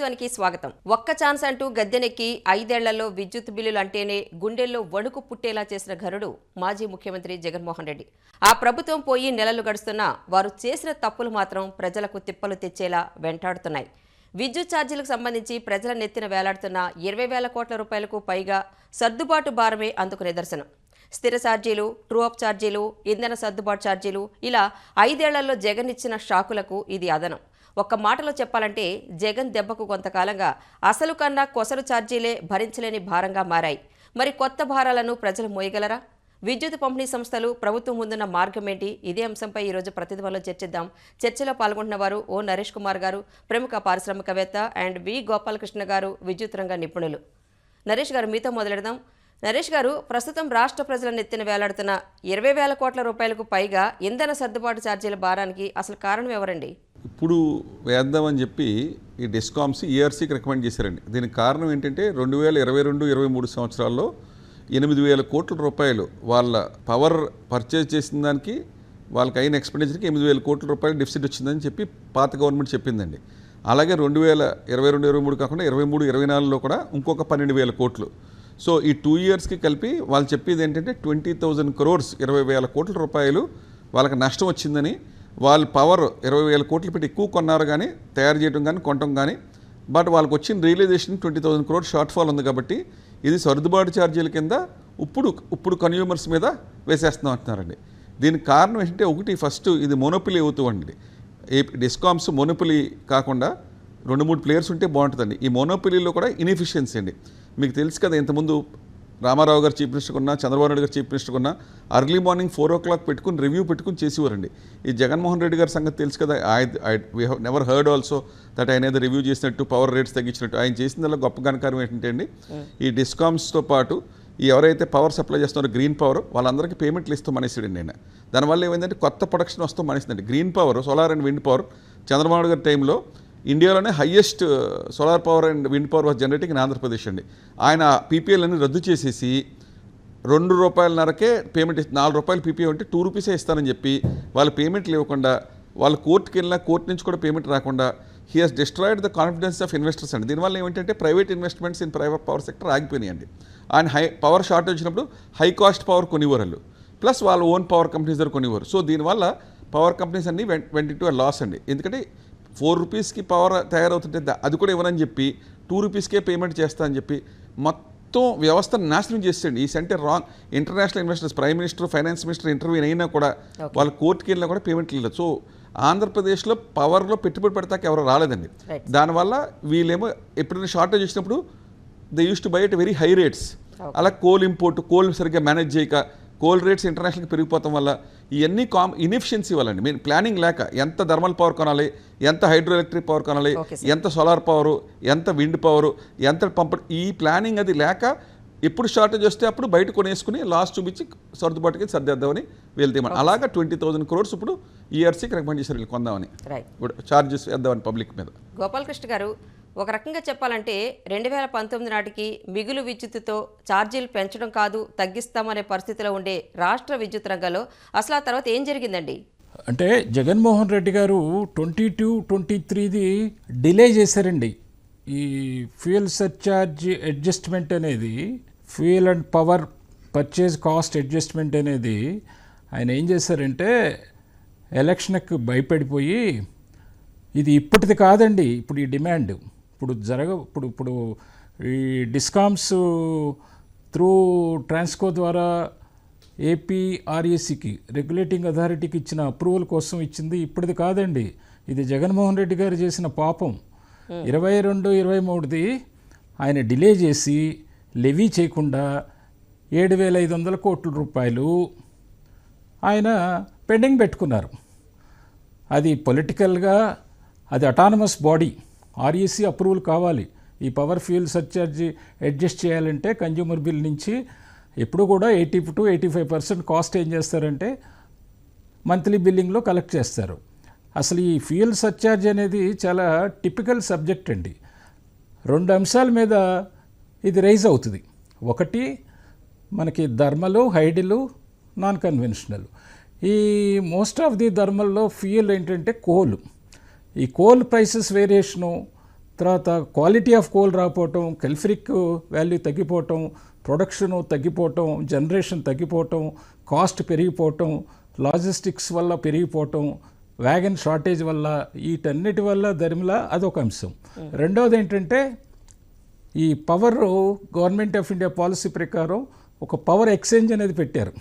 ధ్వనికి స్వాగతం. ఒక్క ఛాన్స్ అంటూ గద్దెనెక్కి ఐదేళ్ళలో విద్యుత్ బిల్లులు అంటేనే గుండెల్లో వణుకు పుట్టేలా చేసిన ఘనుడు మాజీ ముఖ్యమంత్రి జగన్మోహన్ రెడ్డి. ఆ ప్రభుత్వం పోయి నెలలు గడుస్తున్నా వారు చేసిన తప్పులు మాత్రం ప్రజలకు తిప్పలు తెచ్చేలా వెంటాడుతున్నాయి. విద్యుత్ ఛార్జీలకు సంబంధించి ప్రజల నెత్తిన వేలాడుతున్న ఇరవై వేల కోట్ల రూపాయలకు పైగా సర్దుబాటు భారమే అందుకు నిదర్శనం. స్థిర ఛార్జీలు ట్రూఅప్ ఛార్జీలు ఇంధన సర్దుబాటు ఛార్జీలు ఇలా ఐదేళ్ళలో జగన్ ఇచ్చిన షాకులకు ఇది అదనం. ఒక్క మాటలో చెప్పాలంటే జగన్ దెబ్బకు కొంతకాలంగా అసలు కన్నా కొసలు ఛార్జీలే భరించలేని భారంగా మారాయి. మరి కొత్త భారాలను ప్రజలు మోయగలరా? విద్యుత్ పంపిణీ సంస్థలు ప్రభుత్వం ముందున్న మార్గం ఏంటి ఇదే అంశంపై ఈరోజు ప్రతినిధుల్లో చర్చిద్దాం. చర్చలో పాల్గొంటున్న వారు ఓ నరేష్ కుమార్ గారు ప్రముఖ పారిశ్రామికవేత్త అండ్ వి గోపాలకృష్ణ గారు విద్యుత్ రంగ నిపుణులు. నరేష్ గారు మీతో మొదలెడదాం. నరేష్ గారు ప్రస్తుతం రాష్ట్ర ప్రజల నెత్తిన వేలాడుతున్న ఇరవై వేల కోట్ల రూపాయలకు పైగా ఇంధన సర్దుబాటు ఛార్జీల భారానికి అసలు కారణం ఎవరండి? ఇప్పుడు వేద్దామని చెప్పి ఈ డిస్కామ్స్ ఈఆర్సీకి రికమెండ్ చేశారండి. దీనికి కారణం ఏంటంటే రెండు వేల ఇరవై రెండు ఇరవై మూడు సంవత్సరాల్లో ఎనిమిది వేల కోట్ల రూపాయలు వాళ్ళ పవర్ పర్చేజ్ చేసిన దానికి వాళ్ళకి అయిన ఎక్స్పెండిచర్కి ఎనిమిది వేల కోట్ల రూపాయలు డెఫిసిట్ వచ్చిందని చెప్పి పాత గవర్నమెంట్ చెప్పిందండి. అలాగే రెండు వేల ఇరవై రెండు ఇరవై మూడు కాకుండా ఇరవై మూడు ఇరవై నాలుగులో కూడా ఇంకొక పన్నెండు వేల కోట్లు. సో ఈ టూ ఇయర్స్కి కలిపి వాళ్ళు చెప్పేది ఏంటంటే ట్వంటీ థౌజండ్ క్రోర్స్ ఇరవై వేల కోట్ల రూపాయలు వాళ్ళకి నష్టం వచ్చిందని వాళ్ళు పవర్ ఇరవై వేల కోట్లు పెట్టి ఎక్కువ కొన్నారు కానీ తయారు చేయడం కానీ కొనటం కానీ బట్ వాళ్ళకి వచ్చిన realization twenty thousand crore short fall ఉంది కాబట్టి ఇది సర్దుబాటు ఛార్జీల కింద ఇప్పుడు ఇప్పుడు కన్యూమర్స్ మీద వేసేస్తున్నాం అంటున్నారండి. దీనికి కారణం ఏంటంటే ఒకటి ఫస్ట్ ఇది మొనోపిలి అవుతూ ఏ డిస్కామ్స్ మొనోపిలి కాకుండా రెండు మూడు ప్లేయర్స్ ఉంటే బాగుంటుందండి. ఈ మొనోపిలీలో కూడా ఇన్ఎఫిషియన్సీ అండి. మీకు తెలుసు కదా ఇంతకుముందు రామారావు గారు చీఫ్ మినిస్టర్ ఉన్నా చంద్రబాబు నాయుడు గారు చీఫ్ మినిస్టర్ ఉన్నా early morning four o'clock పెట్టుకుని రివ్యూ పెట్టుకుని చేసేవారండి. ఈ జగన్మోహన్ రెడ్డి గారి సంగతి తెలుసు కదా I we have never heard also that ఆయన ఏదో రివ్యూ చేసినట్టు పవర్ రేట్స్ తగ్గించినట్టు. ఆయన చేసిందల్లా గొప్ప గణకారం ఏంటంటే అండి ఈ డిస్కామ్స్తో పాటు ఈ ఎవరైతే పవర్ సప్లై చేస్తున్నారో గ్రీన్ పవర్ వాళ్ళందరికీ పేమెంట్లు ఇస్తూ మనిషిడండి నేను దానివల్ల ఏమైందంటే కొత్త ప్రొడక్షన్ వస్తూ మనిసిందండి. Green power solar and wind power Chandrababu Naidu గారి టైంలో ఇండియాలోనే highest solar power and wind power was generating in Andhra Pradesh అండి. ఆయన పీపీఎల్ అని రద్దు చేసేసి రెండు రూపాయలన్నరకే పేమెంట్ నాలుగు రూపాయలు పీపీఏ ఉంటే టూ రూపీసే ఇస్తానని చెప్పి వాళ్ళు పేమెంట్లు ఇవ్వకుండా వాళ్ళు కోర్టుకి వెళ్ళినా కోర్టు నుంచి కూడా పేమెంట్ రాకుండా he has destroyed the confidence of investors అండి. దీనివల్ల ఏమిటంటే private investments in private power sector ఆగిపోయినాయండి. ఆయన హై పవర్ షార్ట్ వచ్చినప్పుడు హై కాస్ట్ పవర్ కొనివ్వరు వాళ్ళు. ప్లస్ వాళ్ళ ఓన్ పవర్ కంపెనీస్ దగ్గర కొనివ్వరు. సో దీనివల్ల పవర్ కంపెనీస్ అన్ని వెంట టు లాస్ అండి. ఎందుకంటే ఫోర్ రూపీస్కి పవర్ తయారవుతుంటే అది కూడా ఇవ్వనని చెప్పి టూ రూపీస్కే పేమెంట్ చేస్తా అని చెప్పి మొత్తం వ్యవస్థను నాశనం చేసేయండి. ఈ centre wrong international investors prime minister finance minister interview అయినా కూడా వాళ్ళు కోర్టుకి వెళ్ళినా కూడా పేమెంట్ లేదు సో ఆంధ్రప్రదేశ్లో పవర్లో పెట్టుబడి పెడతాక ఎవరు రాలేదండి. దానివల్ల వీళ్ళేమో ఎప్పుడైనా షార్టేజ్ వచ్చినప్పుడు they use to buy at very high rates. అలా కోల్ ఇంపోర్ట్ కోల్ సరిగ్గా మేనేజ్ చేయక కోల్ రేట్స్ ఇంటర్నేషనల్కి పెరిగిపోవడం వల్ల ఇవన్నీ కామ్ ఇన్ఎఫిషియన్సీ వల్లండి. మీన్ ప్లానింగ్ లేక ఎంత థర్మల్ పవర్ కొనాలి ఎంత హైడ్రో ఎలక్ట్రిక్ పవర్ కొనాలి ఎంత సోలార్ పవర్ ఎంత విండ్ పవర్ ఎంత పంప ఈ ప్లానింగ్ అది లేక ఎప్పుడు షార్టేజ్ వస్తే అప్పుడు బయట కొనేసుకుని లాస్ట్ చూపించి సర్దుబాటుకి సర్దేద్దామని వెళ్తే మనం అలాగా ట్వంటీ థౌసండ్ క్రోర్స్ ఇప్పుడు ఈఆర్సీకి రికమెండ్ చేశారు వీళ్ళు కొందామని. ఇప్పుడు చార్జెస్ వేద్దామని పబ్లిక్ మీద. గోపాలకృష్ణ గారు ఒక రకంగా చెప్పాలంటే రెండు వేల పంతొమ్మిది నాటికి మిగులు విద్యుత్తుతో ఛార్జీలు పెంచడం కాదు తగ్గిస్తామనే పరిస్థితిలో ఉండే రాష్ట్ర విద్యుత్ రంగంలో అసలు ఆ తర్వాత ఏం జరిగిందండి? అంటే జగన్మోహన్ రెడ్డి గారు ట్వంటీ టూ ట్వంటీ త్రీది డిలే చేశారండి. ఈ ఫ్యూయల్ సర్చార్జ్ అడ్జస్ట్మెంట్ అనేది fuel and power purchase cost adjustment అనేది ఆయన ఏం చేశారంటే ఎలక్షన్కి భయపడిపోయి ఇది ఇప్పటిది కాదండి ఇప్పుడు ఈ డిమాండ్. ఇప్పుడు జరగ ఇప్పుడు ఇప్పుడు ఈ డిస్కామ్స్ త్రూ ట్రాన్స్కో ద్వారా ఏపీఆర్ఏసీకి రెగ్యులేటింగ్ అథారిటీకి ఇచ్చిన అప్రూవల్ కోసం ఇచ్చింది ఇప్పటిది కాదండి. ఇది జగన్మోహన్ రెడ్డి గారు చేసిన పాపం. ఇరవై రెండు ఇరవై మూడుది ఆయన డిలే చేసి లెవీ చేయకుండా ఏడు వేల ఐదు వందల కోట్ల రూపాయలు ఆయన పెండింగ్ పెట్టుకున్నారు. అది పొలిటికల్గా అది అటానమస్ బాడీ ఆర్ఈసీ అప్రూవల్ కావాలి. ఈ పవర్ ఫ్యూయల్ సర్చార్జ్ అడ్జస్ట్ చేయాలంటే కన్జ్యూమర్ బిల్ నుంచి ఎప్పుడు కూడా eighty to eighty five percent cost ఏం చేస్తారంటే మంత్లీ బిల్లింగ్లో కలెక్ట్ చేస్తారు. అసలు ఈ ఫ్యూయల్ సర్చార్జ్ అనేది చాలా టిపికల్ సబ్జెక్ట్ అండి. రెండు అంశాల మీద ఇది రైజ్ అవుతుంది. ఒకటి మనకి ధర్మలు హైడిలు నాన్ కన్వెన్షనల్ ఈ మోస్ట్ ఆఫ్ ది ధర్మల్లో ఫ్యూయల్ ఏంటంటే కోల్. ఈ కోల్ ప్రైసెస్ వేరియేషను తర్వాత క్వాలిటీ ఆఫ్ కోల్ రాకపోవటం కెల్ఫ్రిక్ వాల్యూ తగ్గిపోవటం ప్రొడక్షన్ తగ్గిపోవటం జనరేషన్ తగ్గిపోవటం కాస్ట్ పెరిగిపోవటం లాజిస్టిక్స్ వల్ల పెరిగిపోవటం వ్యాగన్ షార్టేజ్ వల్ల వీటన్నిటి వల్ల దరిమిలా అదొక అంశం. రెండవది ఏంటంటే ఈ power government of India policy ప్రకారం ఒక పవర్ ఎక్స్చేంజ్ అనేది పెట్టారు.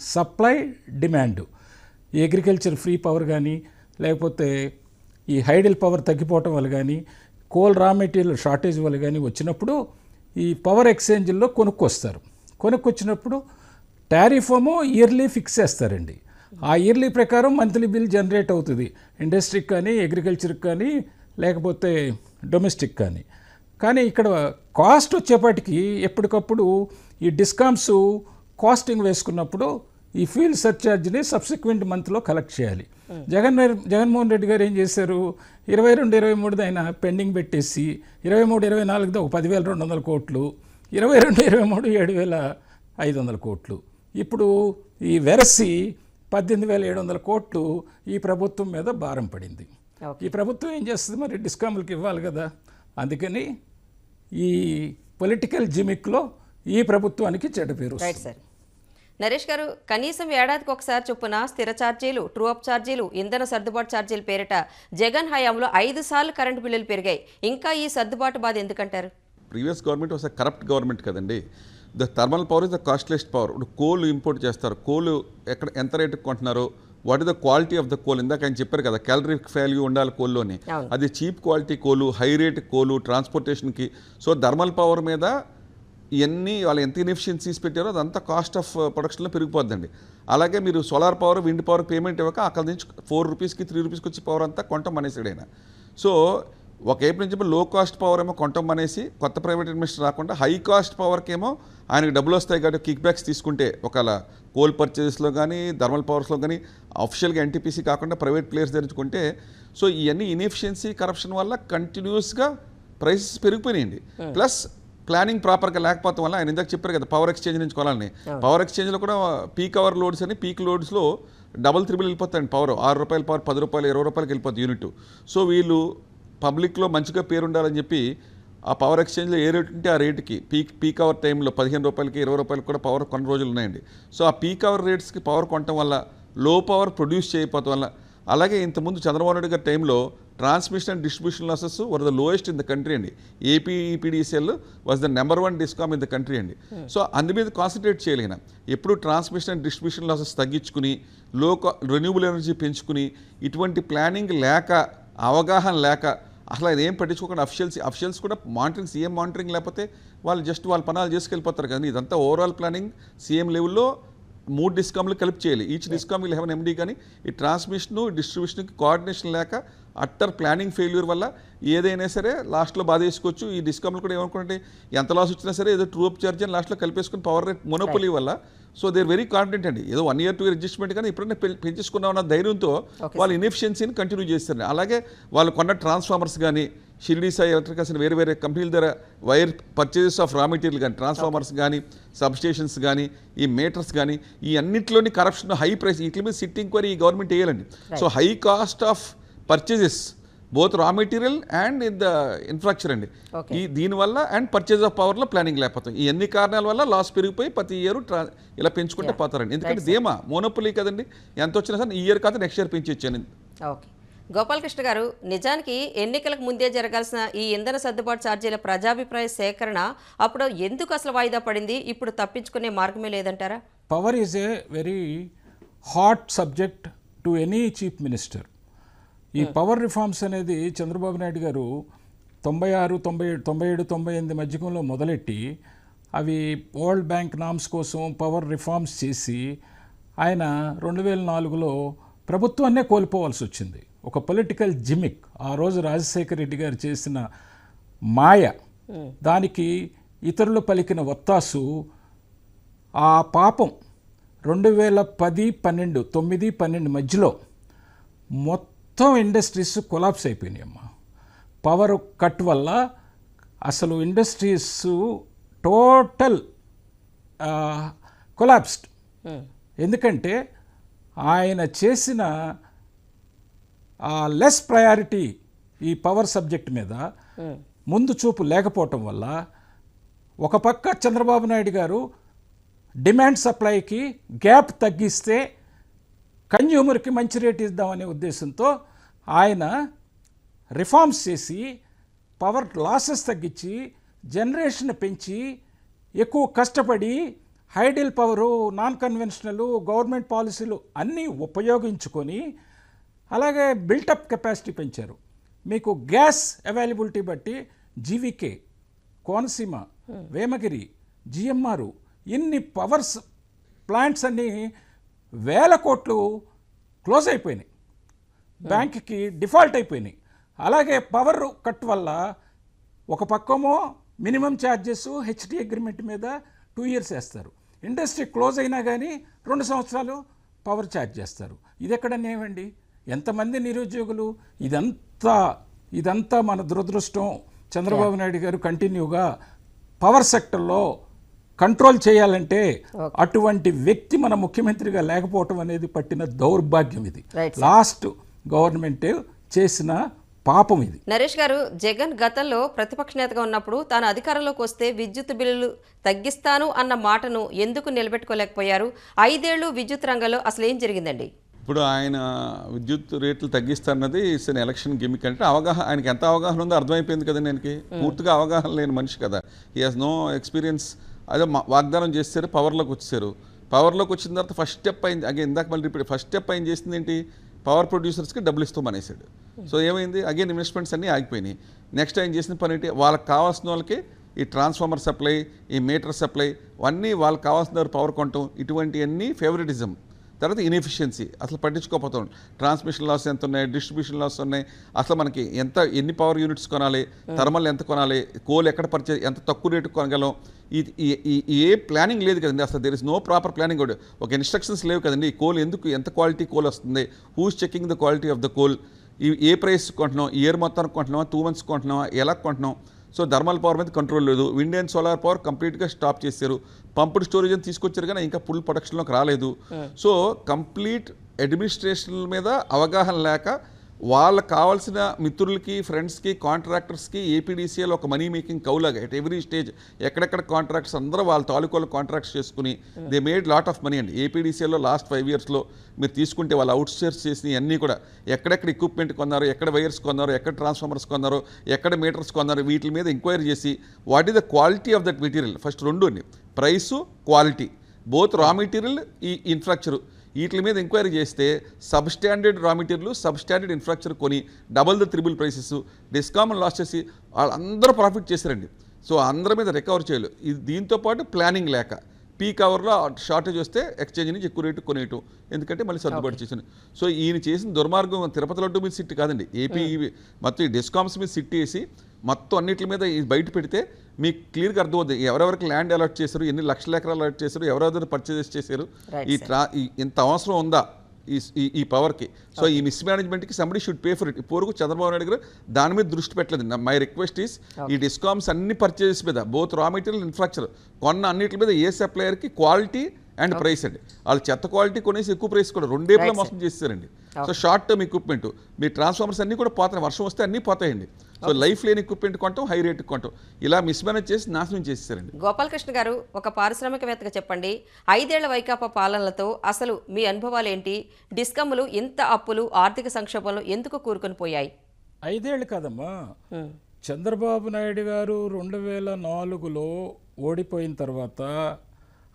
Supply demand. Agriculture free power కానీ లేకపోతే ఈ హైడల్ పవర్ తగ్గిపోవటం వల్ల కానీ కోల్ రా మెటీరియల్ షార్టేజ్ వల్ల కానీ వచ్చినప్పుడు ఈ పవర్ ఎక్స్చేంజ్లో కొనుక్కొస్తారు. కొనుక్కొచ్చినప్పుడు టారిఫ్ ఏమో ఇయర్లీ ఫిక్స్ చేస్తారండి. ఆ ఇయర్లీ ప్రకారం మంత్లీ బిల్ జనరేట్ అవుతుంది. ఇండస్ట్రీకి కానీ అగ్రికల్చర్కి కానీ లేకపోతే డొమెస్టిక్ కానీ. కానీ ఇక్కడ కాస్ట్ వచ్చేపాటికి ఎప్పటికప్పుడు ఈ డిస్కామ్స్ కాస్టింగ్ వేసుకున్నప్పుడు ఈ ఫ్యూల్ సర్చార్జ్ని సబ్సిక్వెంట్ మంత్లో కలెక్ట్ చేయాలి. జగన్ జగన్మోహన్ రెడ్డి గారు ఏం చేశారు? ఇరవై రెండు ఇరవై మూడు అయినా పెండింగ్ పెట్టేసి ఇరవై మూడు ఇరవై నాలుగుదో ఒక పదివేల రెండు వందల కోట్లు ఇరవై రెండు ఇరవై మూడు ఏడు వేల ఐదు వందల కోట్లు. ఇప్పుడు ఈ వెరసి పద్దెనిమిది వేల ఏడు వందల కోట్లు ఈ ప్రభుత్వం మీద భారం పడింది. ఈ ప్రభుత్వం ఏం చేస్తుంది? మరి డిస్కాములకి ఇవ్వాలి కదా. అందుకని ఈ పొలిటికల్ జిమిక్లో ఈ ప్రభుత్వానికి చెడ్డ పేరు రైట్ సార్. నరేష్ గారు కనీసం ఏడాదికి ఒకసారి చొప్పున స్థిర ఛార్జీలు ట్రూ అప్ ఛార్జీలు ఇంధన సర్దుబాటు ఛార్జీల పేరిట జగన్ హయాంలో ఐదు సార్లు కరెంటు బిల్లులు పెరిగాయి. ఇంకా ఈ సర్దుబాటు బాధ ఎందుకంటారు? Previous government was corrupt government కదండి. The thermal power is the costliest power. ఇప్పుడు కోల్ ఇంపోర్ట్ చేస్తారు. కోల్ ఎక్కడ ఎంత రేటుకి కొంటున్నారు? What is the quality of the coal? ఇందాక ఆయన చెప్పారు కదా క్యాలరీ వాల్యూ ఉండాలి కోల్లోని. అది cheap quality coal high rate coal ట్రాన్స్పోర్టేషన్కి so thermal power మీద ఇవన్నీ వాళ్ళు ఎంత ఇన్ఎఫిషియన్సీస్ పెట్టారో అదంతా కాస్ట్ ఆఫ్ ప్రొడక్షన్లో పెరిగిపోద్దండి. అలాగే మీరు solar power wind power payment ఇవ్వక అక్కడ నుంచి ఫోర్ రూపీస్కి త్రీ రూపీస్కి వచ్చి పవర్ అంతా కొంటాం అనేసాడు ఆయన. సో ఒక వైపు నుంచి లో కాస్ట్ పవర్ ఏమో కొంటాం అనేసి కొత్త ప్రైవేట్ ఇన్వెస్టర్ రాకుండా హై కాస్ట్ పవర్కి ఏమో ఆయనకి డబ్బులు వస్తాయి కాబట్టి కిక్ బ్యాక్స్ తీసుకుంటే ఒకవేళ కోల్ పర్చేసెస్లో కానీ థర్మల్ పవర్స్లో కానీ అఫిషియల్గా ఎన్టీపీసీ కాకుండా ప్రైవేట్ ప్లేయర్స్ తెరుచుకుంటే సో ఇవన్నీ ఇన్ఎఫిషియన్సీ కరప్షన్ వల్ల కంటిన్యూస్గా ప్రైసెస్ పెరిగిపోయినాయండి. ప్లస్ ప్లానింగ్ ప్రాపర్గా లేకపోవడం వల్ల ఆయన ఇందాక చెప్పారు కదా పవర్ ఎక్స్చేంజ్ నుంచి కొనాలని. పవర్ ఎక్స్చేంజ్లో కూడా పీక్ అవర్ లోడ్స్ అని పీక్ లోడ్స్లో డబుల్ త్రిబుల్ వెళ్ళిపోతాయండి పవర్ ఆరు రూపాయల పవర్ పది రూపాయలు ఇరవై రూపాయలకి వెళ్ళిపోతుంది యూనిట్ సో వీళ్ళు పబ్లిక్లో మంచిగా పేరు ఉండాలని చెప్పి ఆ పవర్ ఎక్స్చేంజ్లో ఏ రేట్ ఉంటే ఆ రేటుకి పీక్ పీక్ అవర్ టైంలో పదిహేను రూపాయలకి ఇరవై రూపాయలకి కూడా పవర్ కొన్ని రోజులు ఉన్నాయండి. సో ఆ పీక్ అవర్ రేట్స్కి పవర్ కొనటం వల్ల లో పవర్ ప్రొడ్యూస్ చేయకపోవడం వల్ల అలాగే ఇంతకుముందు చంద్రబాబు నాయుడు గారి టైంలో transmission and distribution losses were the lowest in the country అండి. AP EPDCL was the number one discom in the country అండి. సో అందు మీద కాన్సన్ట్రేట్ చేయలేన? ఎప్పుడు ట్రాన్స్మిషన్ అండ్ డిస్ట్రిబ్యూషన్ లాసెస్ తగ్గించుకుని లో రెన్యూబుల్ ఎనర్జీ పెంచుకుని ఇటువంటి ప్లానింగ్ లేక అవగాహన లేక అసలు అది ఏం పట్టించుకోకుండా అఫిషియల్స్ అఫిషియల్స్ కూడా మానిటరింగ్ సీఎం మానిటరింగ్ లేకపోతే వాళ్ళు జస్ట్ వాళ్ళ పనాలు చేసుకెళ్ళిపోతారు కానీ ఇదంతా ఓవరాల్ ప్లానింగ్ సీఎం లెవెల్లో మూడు డిస్కామ్లు కలిపి చేయాలి. ఈచ్ డిస్కామ్ హ్యావ్ ఎండీ కానీ ఈ ట్రాన్స్మిషన్ డిస్ట్రిబ్యూషన్కి కోఆర్డినేషన్ లేక అట్టర్ ప్లానింగ్ ఫెయిల్యూర్ వల్ల ఏదైనా సరే లాస్ట్లో బాధ వేసుకోవచ్చు ఈ డిస్కామ్లు కూడా ఏమనుకుంటే ఎంత లాస్ వచ్చినా సరే ఏదో ట్రూ అప్ చార్జ్ అని లాస్ట్లో కలిపేసుకుని పవర్ రేట్ మొనోపొలీ వల్ల. సో దే వెరీ కాన్ఫిడెంట్ అండి. ఏదో one year two year adjustment కానీ ఇప్పుడైనా పె- పెంచేసుకున్నామన్న ధైర్యంతో వాళ్ళు ఇన్ఎఫిషియన్సీని కంటిన్యూ చేస్తారు. అలాగే వాళ్ళు కొన్న ట్రాన్స్ఫార్మర్స్ కానీ షిరిడి సాయి ఎలక్ట్రికల్స్ వేరే వేరే కంపెనీల దగ్గర wire purchases of raw material కానీ ట్రాన్స్ఫార్మర్స్ కానీ సబ్స్టేషన్స్ కానీ ఈ మీటర్స్ కానీ ఈ అన్నింటిలోని కరప్షన్ హై ప్రైస్ వీటి మీద సిట్ ఎంక్వైరీ ఈ గవర్నమెంట్ వేయాలండి. So high cost of purchases both raw material and in the infrastructure అండి. ఈ దీనివల్ల అండ్ పర్చేజ్ ఆఫ్ పవర్లో ప్లానింగ్ లేకపోతాం ఈ అన్ని కారణాల వల్ల లాస్ పెరిగిపోయి ప్రతి ఇయర్ ట్రా ఇలా పెంచుకుంటే పోతారండి. ఎందుకంటే ధీమా మోనోపొలీ కదండి. ఎంత వచ్చినా సరే ఈ ఇయర్ కాదు నెక్స్ట్ ఇయర్ పెంచి ఇచ్చాను ఓకే గోపాలకృష్ణ గారు నిజానికి ఎన్నికలకు ముందే జరగాల్సిన ఈ ఇంధన సర్దుబాటు ఛార్జీల ప్రజాభిప్రాయ సేకరణ అప్పుడు ఎందుకు అసలు వాయిదా పడింది? ఇప్పుడు తప్పించుకునే మార్గమే లేదంటారా? Power is a very hot subject to any chief minister ఈ పవర్ రిఫార్మ్స్ అనేది చంద్రబాబు నాయుడు గారు తొంభై ఆరు తొంభై ఏడు తొంభై ఏడు తొంభై ఎనిమిది మధ్యకంలో మొదలెట్టి అవి వరల్డ్ బ్యాంక్ నామ్స్ కోసం పవర్ రిఫార్మ్స్ చేసి ఆయన రెండు వేల నాలుగులో ప్రభుత్వాన్నే కోల్పోవాల్సి వచ్చింది. ఒక పొలిటికల్ జిమిక్. ఆ రోజు రాజశేఖర రెడ్డి గారు చేసిన మాయ. దానికి ఇతరులు పలికిన ఒత్తాసు ఆ పాపం రెండు వేల పది పన్నెండు తొమ్మిది పన్నెండు మధ్యలో మొత్తం ఇండస్ట్రీస్ కొలాప్స్ అయిపోయినాయి అమ్మా పవర్ కట్ వల్ల అసలు ఇండస్ట్రీస్ టోటల్ కొలాప్స్డ్. ఎందుకంటే ఆయన చేసిన లెస్ ప్రయారిటీ ఈ పవర్ సబ్జెక్ట్ మీద ముందు చూపు లేకపోవటం వల్ల ఒక పక్క చంద్రబాబు నాయుడు గారు డిమాండ్ సప్లైకి గ్యాప్ తగ్గిస్తే కన్జ్యూమర్కి మంచి రేట్ ఇద్దామనే ఉద్దేశంతో ఆయన రిఫార్మ్స్ చేసి పవర్ లాసెస్ తగ్గించి జనరేషన్ పెంచి ఎక్కువ కష్టపడి hydel power non conventional government పాలసీలు అన్నీ ఉపయోగించుకొని అలాగే బిల్టప్ కెపాసిటీ పెంచారు. మీకు గ్యాస్ అవైలబిలిటీ బట్టి జీవికే కోనసీమ వేమగిరి జిఎంఆర్ ఇన్ని పవర్స్ ప్లాంట్స్ అన్నీ వేల కోట్లు క్లోజ్ అయిపోయినాయి. బ్యాంక్కి డిఫాల్ట్ అయిపోయినాయి. అలాగే పవర్ కట్ వల్ల ఒక పక్కమో మినిమం ఛార్జెస్ హెచ్డి అగ్రిమెంట్ మీద టూ ఇయర్స్ వేస్తారు. ఇండస్ట్రీ క్లోజ్ అయినా కానీ రెండు సంవత్సరాలు పవర్ ఛార్జ్ చేస్తారు. ఇది ఎక్కడ నేమండి ఎంతమంది నిరుద్యోగులు? ఇదంతా ఇదంతా మన దురదృష్టం. చంద్రబాబు నాయుడు గారు కంటిన్యూగా పవర్ సెక్టర్లో కంట్రోల్ చేయాలంటే అటువంటి వ్యక్తి మన ముఖ్యమంత్రిగా లేకపోవటం అనేది పట్టిన దౌర్భాగ్యం ఇది. లాస్ట్ గవర్నమెంట్ చేసిన పాపం ఇది. నరేష్ గారు జగన్ గతంలో ప్రతిపక్ష నేతగా ఉన్నప్పుడు తాను అధికారంలోకి వస్తే విద్యుత్ బిల్లులు తగ్గిస్తాను అన్న మాటను ఎందుకు నిలబెట్టుకోలేకపోయారు? ఐదేళ్ళు విద్యుత్ రంగంలో అసలు ఏం జరిగిందండి? ఇప్పుడు ఆయన విద్యుత్ రేట్లు తగ్గిస్తారన్నది ఇట్స్ ఎలక్షన్ గిమిక్ అంటే అవగాహన ఆయనకి ఎంత అవగాహన ఉందో అర్థమైపోయింది కదా ఆయనకి. పూర్తిగా అవగాహన లేని మనిషి కదా. ఈ హాజ్ నో ఎక్స్పీరియన్స్ అదే మా- వాగ్దానం చేస్తారు పవర్లోకి వచ్చారు పవర్లోకి వచ్చిన తర్వాత ఫస్ట్ స్టెప్ అయింది. అగైన్ ఇందాక మళ్ళీ రిపీట్ ఫస్ట్ స్టెప్ ఆయన చేసింది ఏంటి? పవర్ ప్రొడ్యూసర్స్కి డబ్బులు ఇస్తూ మానేశాడు సో ఏమైంది? అగైన్ ఇన్వెస్ట్మెంట్స్ అన్నీ ఆగిపోయినాయి. నెక్స్ట్ ఆయన చేసిన పని ఏంటి? వాళ్ళకి కావాల్సిన వాళ్ళకి ఈ ట్రాన్స్ఫార్మర్ సప్లై ఈ మీటర్ సప్లై అన్నీ వాళ్ళకి కావాల్సిన పవర్ కొనటం ఇటువంటివన్నీ ఫేవరెటిజం తర్వాత ఇన్ఎఫిషియన్సీ అసలు పట్టించుకోకపోతాం. ట్రాన్స్మిషన్ లాస్ ఎంత ఉన్నాయి? డిస్ట్రిబ్యూషన్ లాస్ ఉన్నాయి. అసలు మనకి ఎంత ఎన్ని పవర్ యూనిట్స్ కొనాలి? థర్మల్ ఎంత కొనాలి? కోల్ ఎక్కడ పర్చేజ్ ఎంత తక్కువ రేటు కొనగలం? ఈ- ఏ ప్లానింగ్ లేదు కదండి. అసలు there is no proper planning కూడా. ఒక ఇన్స్ట్రక్షన్స్ లేవు కదండి. ఈ కోల్ ఎందుకు ఎంత క్వాలిటీ కోల్ వస్తుంది? Who's checking the quality of the coal ఈ ఏ ప్రైస్ కొంటున్నాం? ఇయర్ మొత్తానికి కొంటున్నామా? టూ మంత్స్ కొంటున్నామా? ఎలా కొంటున్నాం? సో థర్మల్ పవర్ మీద కంట్రోల్ లేదు. విండ్ అండ్ సోలార్ పవర్ కంప్లీట్గా స్టాప్ చేశారు. పంపుడ్ స్టోరేజ్ అని తీసుకొచ్చారు కానీ ఇంకా ఫుల్ ప్రొడక్షన్లోకి రాలేదు. సో కంప్లీట్ అడ్మినిస్ట్రేషన్ మీద అవగాహన లేక వాళ్ళకి కావాల్సిన మిత్రులకి ఫ్రెండ్స్కి కాంట్రాక్టర్స్కి ఏపీడీసీఎల్ ఒక మనీ మేకింగ్ కౌలాగా ఎట్ ఎవ్రీ స్టేజ్ ఎక్కడెక్కడ కాంట్రాక్ట్స్ అందరూ వాళ్ళ తాలూకాలు కాంట్రాక్ట్స్ చేసుకుని they made lot of money అండి ఏపీడీసీఎల్లో లాస్ట్ ఫైవ్ ఇయర్స్లో మీరు తీసుకుంటే వాళ్ళు అవుట్ సోర్స్ చేసిన అన్నీ కూడా. ఎక్కడెక్కడ ఎక్విప్మెంట్ కొన్నారు ఎక్కడ వైర్స్ కొన్నారు ఎక్కడ ట్రాన్స్ఫార్మర్స్ కొన్నారు ఎక్కడ మీటర్స్ కొన్నారు వీటి మీద ఎంక్వైరీ చేసి what is the quality of that material first రెండు అండి price quality both raw material ఈ ఇన్ఫ్రాస్ట్రక్చర్ వీటి మీద ఎంక్వైరీ చేస్తే substandard raw material substandard infrastructure కొని double the triple prices discom loss చేసి వాళ్ళందరూ ప్రాఫిట్ చేశారండి. సో అందరి మీద రికవర్ చేయలేదు. ఇది దీంతో పాటు ప్లానింగ్ లేక. పీక్ అవర్లో షార్టేజ్ వస్తే ఎక్స్చేంజ్ నుంచి ఎక్కువ రేటు కొనేయటం. ఎందుకంటే మళ్ళీ సర్దుబాటు చేసాను సో ఈయన చేసిన దుర్మార్గం తిరుపతి లడ్డు మీద సిట్టి కాదండి. ఏపీ మొత్తం ఈ డిస్కామ్స్ మీద సిట్టి వేసి మొత్తం అన్నిటి మీద బయట పెడితే మీకు క్లియర్గా అర్థమవుతుంది ఎవరెవరికి ల్యాండ్ అలాట్ చేశారు ఎన్ని లక్షల ఎకరాలు అలాట్ చేశారు ఎవరెవరు పర్చేస్ చేశారు ఈ ట్రా ఈ- ఇంత అవసరం ఉందా? ఈ ఈ పవర్కి సో ఈ మిస్ మేనేజ్మెంట్కి somebody should pay for it ఇప్పుడు చంద్రబాబు నాయుడు గారు దాని మీద దృష్టి పెట్టలేదు. మై రిక్వెస్ట్ ఈస్ ఈ డిస్కామ్స్ అన్ని పర్చేజెస్ మీద బోత్ రా మెటీరియల్ ఇన్ఫ్రాస్ట్రక్చర్ కొన్న అన్నిటి మీద ఏ సప్లయర్కి క్వాలిటీ అండ్ ప్రైస్ అండి. వాళ్ళు చెత్త క్వాలిటీ కొనేసి ఎక్కువ ప్రైస్ కూడా రెండేపులో మోసం చేస్తారండి సో షార్ట్ టర్మ్ ఎక్విప్మెంట్ మీ ట్రాన్స్ఫార్మర్స్ అన్ని కూడా పోతాయి. వర్షం వస్తే అన్నీ పోతాయండి. సో లైఫ్ లేని ఎక్విప్మెంట్ కొంటాం హై రేట్ కొంటాం. ఇలా మిస్మేనేజ్ చేసి నాశనం చేసేసారండి. గోపాలకృష్ణ గారు ఒక పారిశ్రామికవేత్తగా చెప్పండి. ఐదేళ్ళ వైకాపా పాలనలతో అసలు మీ అనుభవాలు ఏంటి డిస్కమ్లు ఇంత అప్పులు ఆర్థిక సంక్షోభంలో ఎందుకు కూరుకొని పోయాయి? ఐదేళ్ళు కాదమ్మా. చంద్రబాబు నాయుడు గారు రెండు వేల నాలుగులో ఓడిపోయిన తర్వాత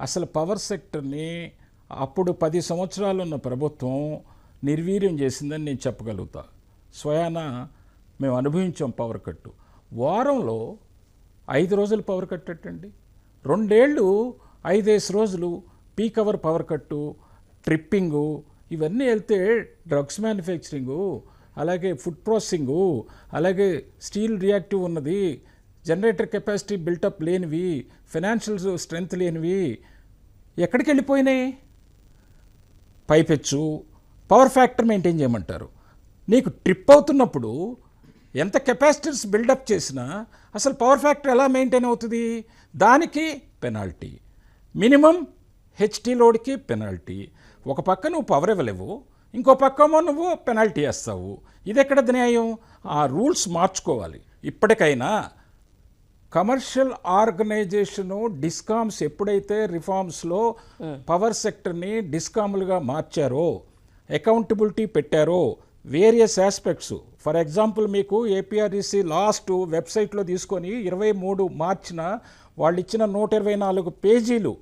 అసలు పవర్ సెక్టర్ని అప్పుడు పది సంవత్సరాలు ఉన్న ప్రభుత్వం నిర్వీర్యం చేసిందని నేను చెప్పగలుగుతా. స్వయాన మేము అనుభవించాం పవర్ కట్టు వారంలో ఐదు రోజులు పవర్ కట్ అట్టండి రెండేళ్ళు ఐదేసి రోజులు పీక్ అవర్ పవర్ కట్టు ట్రిప్పింగు ఇవన్నీ వెళ్తే డ్రగ్స్ మ్యానుఫ్యాక్చరింగు అలాగే ఫుడ్ ప్రాసెసింగు అలాగే స్టీల్ రియాక్టివ్ ఉన్నది జనరేటర్ కెపాసిటీ బిల్టప్ లేనివి ఫినాన్షియల్ స్ట్రెంగ్త్ లేనివి ఎక్కడికి వెళ్ళిపోయినాయి? పైపెచ్చు పవర్ ఫ్యాక్టర్ మెయింటైన్ చేయమంటారు. నీకు ట్రిప్ అవుతున్నప్పుడు ఎంత కెపాసిటీస్ బిల్డప్ చేసినా అసలు పవర్ ఫ్యాక్టర్ ఎలా మెయింటైన్ అవుతుంది? దానికి పెనాల్టీ. మినిమం హెచ్టీ లోడ్కి పెనాల్టీ. ఒక పక్క నువ్వు పవర్ ఇవ్వలేవు ఇంకో పక్కమో నువ్వు పెనాల్టీ వేస్తావు. ఇది ఎక్కడ న్యాయం? ఆ రూల్స్ మార్చుకోవాలి. ఇప్పటికైనా కమర్షియల్ ఆర్గనైజేషను డిస్కామ్స్ ఎప్పుడైతే రిఫార్మ్స్లో పవర్ సెక్టర్ని డిస్కాములుగా మార్చారో అకౌంటబిలిటీ పెట్టారో వేరియస్ ఆస్పెక్ట్స్ ఫర్ ఎగ్జాంపుల్ మీకు ఏపీఆర్ఈసీ లాస్ట్ వెబ్సైట్లో తీసుకొని ఇరవై మూడు మార్చిన వాళ్ళు ఇచ్చిన నూట ఇరవై నాలుగు పేజీలు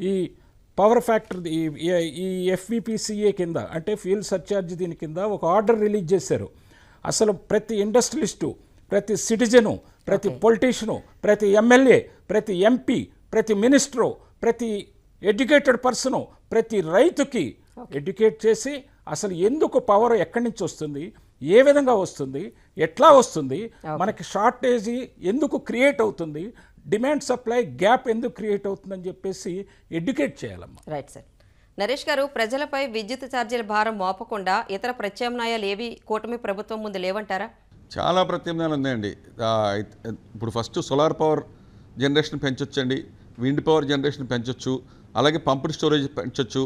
ఈ పవర్ ఫ్యాక్టర్ ఈ ఎఫ్విపిసిఏ కింద అంటే ఫ్యూల్ సర్చార్జ్ దీని కింద ఒక ఆర్డర్ రిలీజ్ చేశారు. అసలు ప్రతి ఇండస్ట్రియలిస్టు ప్రతి సిటిజను ప్రతి పొలిటీషియను ప్రతి ఎమ్మెల్యే ప్రతి ఎంపీ ప్రతి మినిస్టరు ప్రతి ఎడ్యుకేటెడ్ పర్సను ప్రతి రైతుకి ఎడ్యుకేట్ చేసి అసలు ఎందుకు పవర్ ఎక్కడి నుంచి వస్తుంది? ఏ విధంగా వస్తుంది? ఎట్లా వస్తుంది? మనకి షార్టేజీ ఎందుకు క్రియేట్ అవుతుంది? డిమాండ్ సప్లై గ్యాప్ ఎందుకు క్రియేట్ అవుతుందని చెప్పేసి ఎడ్యుకేట్ చేయాలమ్మా. రైట్ సార్ నరేష్ గారు ప్రజలపై విద్యుత్ ఛార్జీల భారం మోపకుండా ఇతర ప్రత్యామ్నాయాలు ఏవి కూటమి ప్రభుత్వం ముందు లేవంటారా? చాలా ప్రత్యామ్నాయాలు ఉన్నాయండి. ఇప్పుడు ఫస్ట్ సోలార్ పవర్ జనరేషన్ పెంచొచ్చండి. విండ్ పవర్ జనరేషన్ పెంచొచ్చు. అలాగే పంప్డ్ స్టోరేజ్ పెంచొచ్చు.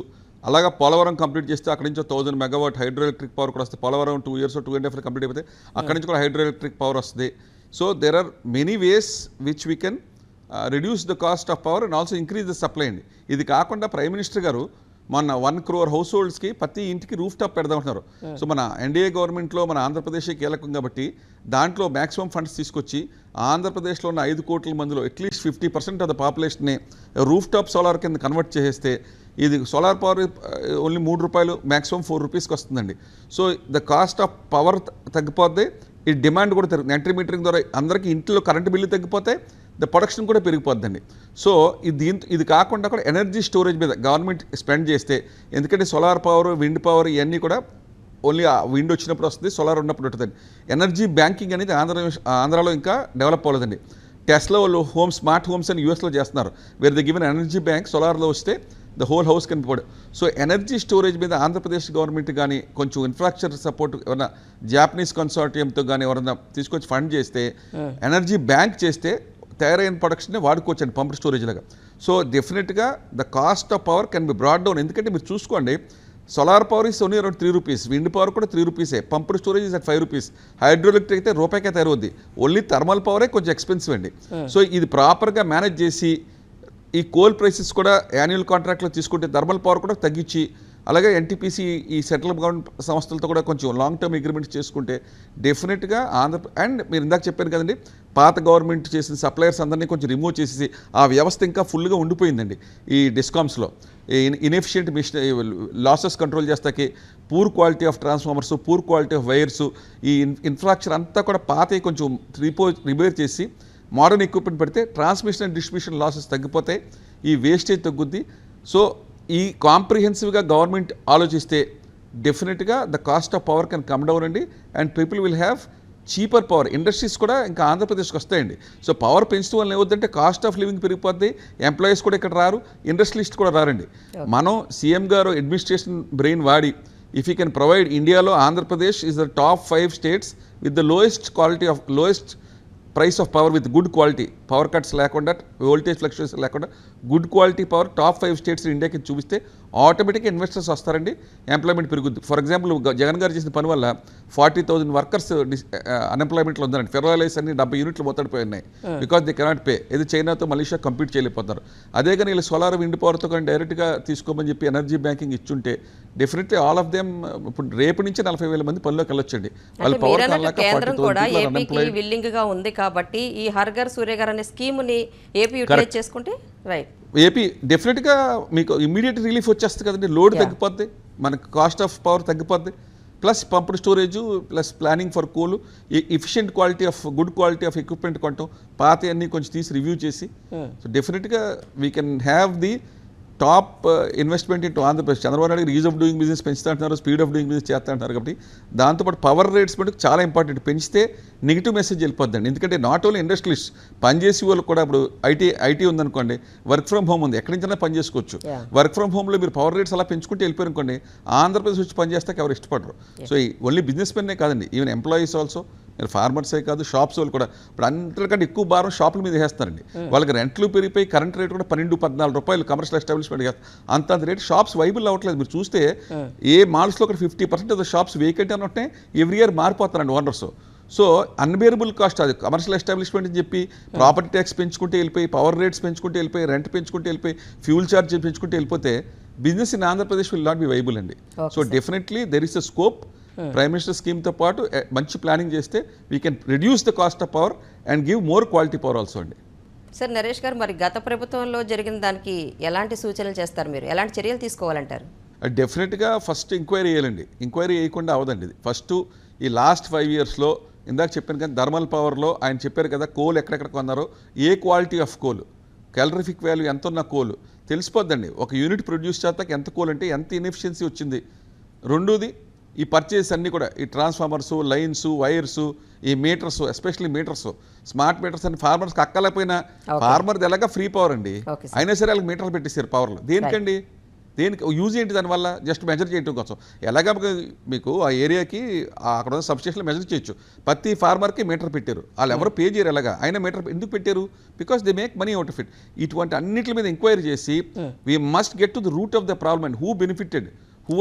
అలాగా పోలవరం కంప్లీట్ చేస్తే అక్కడి నుంచి thousand megawatt hydro electric power కూడా వస్తుంది. Polavaram two years two and half complete అయిపోతే అక్కడి నుంచి కూడా హైడ్రో ఎలక్ట్రిక్ పవర్ వస్తుంది. So there are many ways which we can reduce the cost of power and also increase the supply అండి. ఇది కాకుండా ప్రైమ్ మినిస్టర్ గారు మన వన్ క్రోర్ హౌస్ హోల్డ్స్కి ప్రతి ఇంటికి రూఫ్ టాప్ పెడదామంటున్నారు సో మన ఎన్డీఏ గవర్నమెంట్లో మన ఆంధ్రప్రదేశ్ కీలకం కాబట్టి దాంట్లో మ్యాక్సిమం ఫండ్స్ తీసుకొచ్చి ఆంధ్రప్రదేశ్లో ఉన్న ఐదు కోట్ల మందిలో at least fifty percent of the పాపులేషన్ని roof top solar కింద కన్వర్ట్ చేసేస్తే ఇది సోలార్ పవర్ ఓన్లీ మూడు రూపాయలు మ్యాక్సిమం ఫోర్ రూపీస్కి వస్తుందండి. So the cost of power తగ్గిపోతే ఈ డిమాండ్ కూడా తగ్గుతుంది ఎంట్రీ మీటరింగ్ ద్వారా అందరికీ ఇంట్లో కరెంట్ బిల్లు తగ్గిపోతే ద ప్రొడక్షన్ కూడా పెరిగిపోద్దండి. సో ఇది దీంతో ఇది కాకుండా కూడా ఎనర్జీ స్టోరేజ్ మీద గవర్నమెంట్ స్పెండ్ చేస్తే ఎందుకంటే సోలార్ పవర్ విండ్ పవర్ ఇవన్నీ కూడా ఓన్లీ విండ్ వచ్చినప్పుడు వస్తుంది సోలార్ ఉన్నప్పుడు ఉంటుందండి. ఎనర్జీ బ్యాంకింగ్ అనేది ఆంధ్ర ఆంధ్రాలో ఇంకా డెవలప్ అవ్వలేదండి. టెస్ట్లో వాళ్ళు హోమ్ స్మార్ట్ హోమ్స్ అని యూఎస్లో చేస్తున్నారు. Where the given energy bank సోలార్లో వస్తే the whole house can pod so energy storage మీద ఆంధ్రప్రదేశ్ గవర్నమెంట్ కానీ కొంచెం ఇన్ఫ్రాస్ట్రక్చర్ సపోర్ట్ ఎవరైనా జాపనీస్ కన్సార్టియంతో కానీ ఎవరైనా తీసుకొచ్చి ఫండ్ చేస్తే ఎనర్జీ బ్యాంక్ చేస్తే తయారైన ప్రొడక్షన్ వాడుకోవచ్చండి పంప్ స్టోరేజ్ లాగా. సో డెఫినెట్గా the cost of power can be brought down ఎందుకంటే మీరు చూసుకోండి solar power is only around three rupees wind power కూడా త్రీ రూపీసే pumped storage is at five rupees hydroelectric అయితే రూపాయికే తయారవుద్ది. ఓన్లీ థర్మల్ పవరే కొంచెం ఎక్స్పెన్సివ్ అండి. సో ఇది ప్రాపర్గా మేనేజ్ చేసి ఈ కోల్ ప్రైసెస్ కూడా యాన్యువల్ కాంట్రాక్ట్లో తీసుకుంటే థర్మల్ పవర్ కూడా తగ్గించి అలాగే ఎన్టీపీసీ ఈ సెంట్రల్ గవర్నమెంట్ సంస్థలతో కూడా కొంచెం లాంగ్ టర్మ్ అగ్రిమెంట్ చేసుకుంటే డెఫినెట్గా ఆంధ్ర అండ్ మీరు ఇందాక చెప్పారు కదండి పాత గవర్నమెంట్ చేసిన సప్లయర్స్ అందరినీ కొంచెం రిమూవ్ చేసేసి ఆ వ్యవస్థ ఇంకా ఫుల్గా ఉండిపోయిందండి ఈ డిస్కామ్స్లో inefficient mission losses control చేస్తాకి poor quality of transformers poor quality of wires ఈ ఇన్ఫ్రాస్ట్రక్చర్ అంతా కూడా పాత కొంచెం రిపో రిపేర్ చేసి మోడర్న్ ఎక్విప్మెంట్ పెడితే ట్రాన్స్మిషన్ అండ్ డిస్ట్రిబ్యూషన్ లాసెస్ తగ్గిపోతాయి ఈ వేస్టేజ్ తగ్గుద్ది. సో ఈ కాంప్రిహెన్సివ్గా గవర్నమెంట్ ఆలోచిస్తే డెఫినెట్గా the cost of power can come down అండి. And people will have cheaper power industries కూడా ఇంకా ఆంధ్రప్రదేశ్కి వస్తాయండి. సో పవర్ పెంచడం వల్ల ఏమవుతుందంటే కాస్ట్ ఆఫ్ లివింగ్ పెరిగిపోద్ది. ఎంప్లాయీస్ కూడా ఇక్కడ రారు. ఇండస్ట్రియలిస్ట్ కూడా రారండి. మనం సీఎం గారు అడ్మినిస్ట్రేషన్ బ్రెయిన్ వాడి ఇఫ్ యూ కెన్ ప్రొవైడ్ ఇండియాలో Andhra Pradesh is the top five states with the lowest quality of lowest price of power with good quality. Power cuts లేకుండా వోల్టేజ్ ఫ్లక్చుయేషన్ లేకుండా good quality power top five states ఇండియాకి చూపిస్తే ఆటోమేటిక్గా investors వస్తారండి employment పెరుగుద్ది. For example Jagan గారు చేసిన పని వల్ల ఫార్టీ థౌసండ్ వర్కర్స్ అన్ఎంప్లాయ్మెంట్లో ఉందండి ఫెర్రాలైస్ అన్ని డెబ్బై యూనిట్లు మొత్తడిపోయి ఉన్నాయి బికాస్ దే కెనాట్ పే ఇది చైనాతో మలేషియా కంపీట్ చేయలేకపోతున్నారు అదే కానీ వీళ్ళు సోలార్ విండ్ పవర్తో కానీ డైరెక్ట్గా తీసుకోమని చెప్పి ఎనర్జీ బ్యాంకింగ్ ఇచ్చుంటే డెఫినెట్లీ ఆల్ ఆఫ్ దెమ్ ఇప్పుడు రేపు నుంచి నలభై వేల మంది పనిలోకి వెళ్ళొచ్చండి. వాళ్ళు పవర్ కేంద్రం కూడా ఏపీకి విల్లింగ్గా ఉంది కాబట్టి ఈ హర్ఘర్ సూర్య గారు అనే స్కీమ్ని ఏపీ యూటిలైజ్ చేసుకుంటే ఏపీ డెఫినెట్గా మీకు ఇమీడియట్ రిలీఫ్ వచ్చేస్తుంది కదండి. లోడ్ తగ్గిపోద్ది మనకు కాస్ట్ ఆఫ్ పవర్ తగ్గిపోద్ది plus pumped storage plus planning for cool efficient quality of good quality of equipment కొనటం పాత అన్ని కొంచెం తీసి రివ్యూ చేసి. సో డెఫినెట్గా we can have the top investment into Andhra Pradesh. Chandrababu Naidu గారు ఈజ్ ఆఫ్ డూయింగ్ బిజినెస్ పెంచుతా అంటున్నారు స్పీడ్ ఆఫ్ డూయింగ్ బిజినెస్ చేస్తా అంటున్నారు కాబట్టి దాంతోపాటు పవర్ రేట్స్ మటుకు చాలా ఇంపార్టెంట్. పెంచితే నెగిటివ్ మెసేజ్ వెళ్ళిపోద్దండి. ఎందుకంటే నాట్ ఓన్లీ ఇండస్ట్రియలిస్ట్ పనిచేసే వాళ్ళు కూడా ఇప్పుడు ఐటీ ఐటీ ఉందనుకోండి వర్క్ ఫ్రమ్ హోమ్ ఉంది. ఎక్కడి నుంచైనా పని చేసుకోవచ్చు. వర్క్ ఫ్రమ్ హోమ్లో మీరు పవర్ రేట్స్ అలా పెంచుకుంటే వెళ్ళిపోయారు అనుకోండి ఆంధ్రప్రదేశ్ వచ్చి పని చేస్తాక ఎవరు ఇష్టపడరు. సో ఓన్లీ బిజినెస్ మెన్నే కాదండి. ఈవెన్ ఎంప్లాయీస్ ఆల్సో మీరు ఫార్మర్సే కాదు షాప్స్ వాళ్ళు కూడా. ఇప్పుడు అంతకంటే ఎక్కువ భారం షాపుల మీద వేస్తారండి వాళ్ళకి రెంట్లు పెరిగిపోయి కరెంట్ రేట్ కూడా పన్నెండు పద్నాలుగు రూపాయలు కమర్షియల్ ఎస్టాబ్లిష్మెంట్ అంత అంత రేట్ షాప్స్ వైబుల్ అవ్వట్లేదు. మీరు చూస్తే ఏ మాల్స్లో ఒక ఫిఫ్టీ పర్సెంట్ షాప్స్ వేకెంట్ అని ఉంటే ఎవ్రీ ఇయర్ మారిపోతారండి ఓనర్స్. సో అన్బేరబుల్ కాస్ట్ అది. కమర్షియల్ ఎస్టాబ్లిష్మెంట్ అని చెప్పి ప్రాపర్టీ ట్యాక్స్ పెంచుకుంటే వెళ్ళిపోయి పవర్ రేట్స్ పెంచుకుంటే వెళ్ళిపోయి రెంట్ పెంచుకుంటే వెళ్ళిపోయి ఫ్యూల్ ఛార్జ్ పెంచుకుంటే వెళ్ళిపోతే business in Andhra Pradesh will not be viable అండి. So definitely there is a scope. Prime minister స్కీమ్తో పాటు మంచి ప్లానింగ్ చేస్తే we can reduce the cost of power and give more quality power also అండి. Sir Naresh గారు మరి గత ప్రభుత్వంలో జరిగిన దానికి ఎలాంటి సూచనలు చేస్తారు మీరు? ఎలాంటి చర్యలు తీసుకోవాలంటారు? డెఫినెట్గా ఫస్ట్ ఎంక్వైరీ చేయాలండి. ఎంక్వైరీ చేయకుండా అవదండి ఇది. ఫస్ట్ ఈ లాస్ట్ ఫైవ్ ఇయర్స్లో ఇందాక చెప్పాను కానీ థర్మల్ పవర్లో ఆయన చెప్పారు కదా కోల్ ఎక్కడెక్కడ కొన్నారో ఏ quality of coal calorific value ఎంత ఉన్న కోల్ తెలిసిపోద్దండి. ఒక యూనిట్ ప్రొడ్యూస్ చేస్తాక ఎంత కోల్ అంటే ఎంత ఇన్ఎఫిషియన్సీ వచ్చింది? రెండోది ఈ పర్చేస్ అన్నీ కూడా ఈ ట్రాన్స్ఫార్మర్స్ లైన్స్ వైర్స్ ఈ meters especially meters smart meters అని ఫార్మర్స్కి అక్కలేకపోయినా ఫార్మర్ది ఎలాగా ఫ్రీ పవర్ అండి. అయినా సరే వాళ్ళకి మీటర్లు పెట్టేశారు పవర్లో దేనికండి? దేనికి? యూజ్ ఏంటి దానివల్ల జస్ట్ మెజర్ చేయడం కోసం. ఎలాగ మీకు ఆ ఏరియాకి అక్కడ ఉన్న సబ్స్టేషన్లో మెజర్ చేయొచ్చు. ప్రతి ఫార్మర్కి మీటర్ పెట్టారు. వాళ్ళు ఎవరు పే చేయరు ఎలాగా? అయినా మీటర్ ఎందుకు పెట్టారు? Because they make money out of it ఇటువంటి అన్నిటి మీద ఎంక్వైరీ చేసి we must get to the root of the problem and who benefited who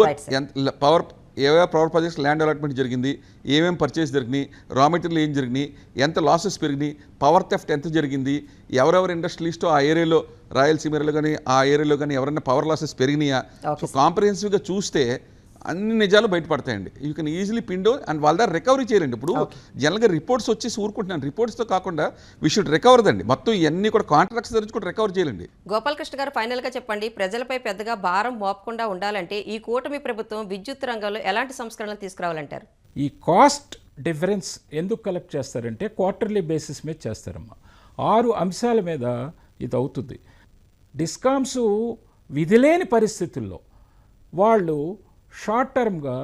power ఏవే పవర్ ప్రాజెక్ట్స్ ల్యాండ్ అలాట్మెంట్ జరిగింది ఏమేం పర్చేస్ జరిగినాయి రా మెటీరియల్ ఏం జరిగినాయి ఎంత లాసెస్ పెరిగినాయి పవర్ థెఫ్ట్ ఎంత జరిగింది ఎవరెవరు ఇండస్ట్రియలిస్టో ఆ ఏరియాలో రాయలసీమ ఏరియాలో కానీ ఆ ఏరియాలో కానీ ఎవరైనా పవర్ లాసెస్ పెరిగినాయా? సో కాంప్రహెన్సివ్గా చూస్తే అన్ని నిజాలు బయటపడతాయండి. యూ కెన్ ఈజీలీ పిండో అండ్ వాళ్ళ దగ్గర రికవరీ చేయాలండి. ఇప్పుడు జనరల్గా రిపోర్ట్స్ వచ్చేసి ఊరుకుంటున్నాను. రిపోర్ట్స్తో కాకుండా వీ షుడ్ రికవర్ దండి. మొత్తం ఇవన్నీ కూడా కాంట్రాక్ట్స్ ధరించి కూడా రికవర్ చేయాలండి. గోపాలకృష్ణ గారు ఫైనల్గా చెప్పండి. ప్రజలపై పెద్దగా భారం మోపకుండా ఉండాలంటే ఈ కూటమి ప్రభుత్వం విద్యుత్ రంగంలో ఎలాంటి సంస్కరణలు తీసుకురావాలంటారు? ఈ కాస్ట్ డిఫరెన్స్ ఎందుకు కలెక్ట్ చేస్తారంటే క్వార్టర్లీ బేసిస్ మీద చేస్తారమ్మా. ఆరు అంశాల మీద ఇది అవుతుంది. డిస్కామ్స్ విధిలేని పరిస్థితుల్లో వాళ్ళు షార్ట్ టర్మ్గా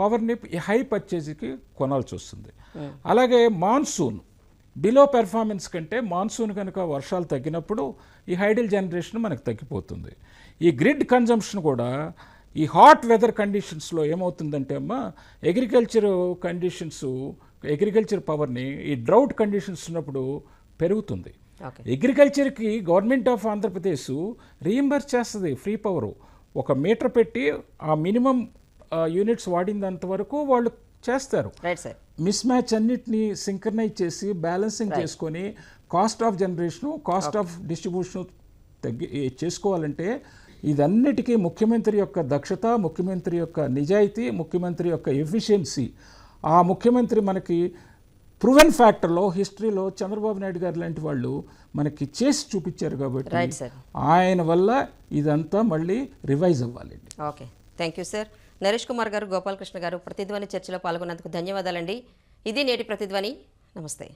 పవర్ని హై పర్చేజ్కి కొనాల్సి వస్తుంది. అలాగే మాన్సూన్ బిలో పెర్ఫార్మెన్స్ కంటే మాన్సూన్ కనుక వర్షాలు తగ్గినప్పుడు ఈ హైడల్ జనరేషన్ మనకు తగ్గిపోతుంది. ఈ గ్రిడ్ కన్జంప్షన్ కూడా ఈ హాట్ వెదర్ కండిషన్స్లో ఏమవుతుందంటే అమ్మా అగ్రికల్చర్ కండిషన్స్ అగ్రికల్చర్ పవర్ని ఈ డ్రౌట్ కండిషన్స్ ఉన్నప్పుడు పెరుగుతుంది. అగ్రికల్చర్కి గవర్నమెంట్ ఆఫ్ ఆంధ్రప్రదేశ్ రీఎంబర్స్ చేస్తుంది ఫ్రీ పవర్. ఒక మీటర్ పెట్టి ఆ మినిమం యూనిట్స్ వాడినంత వరకు వాళ్ళు చేస్తారు. మిస్ మ్యాచ్ అన్నిటిని సింక్రనైజ్ చేసి బ్యాలెన్సింగ్ చేసుకొని cost of generation cost of distribution తగ్గి చేసుకోవాలంటే ఇదన్నిటికీ ముఖ్యమంత్రి యొక్క దక్షత ముఖ్యమంత్రి యొక్క నిజాయితీ ముఖ్యమంత్రి యొక్క ఎఫిషియన్సీ. ఆ ముఖ్యమంత్రి మనకి ప్రూవెన్ ఫ్యాక్టర్లో హిస్టరీలో చంద్రబాబు నాయుడు గారు లాంటి వాళ్ళు మనకి చేసి చూపించారు కాబట్టి ఆయన వల్ల ఇదంతా మళ్ళీ రివైజ్ అవ్వాలండి. Okay thank you sir Naresh Kumar గారు గోపాలకృష్ణ గారు ప్రతిధ్వని చర్చలో పాల్గొన్నందుకు ధన్యవాదాలండి. ఇది నేటి ప్రతిధ్వని. నమస్తే.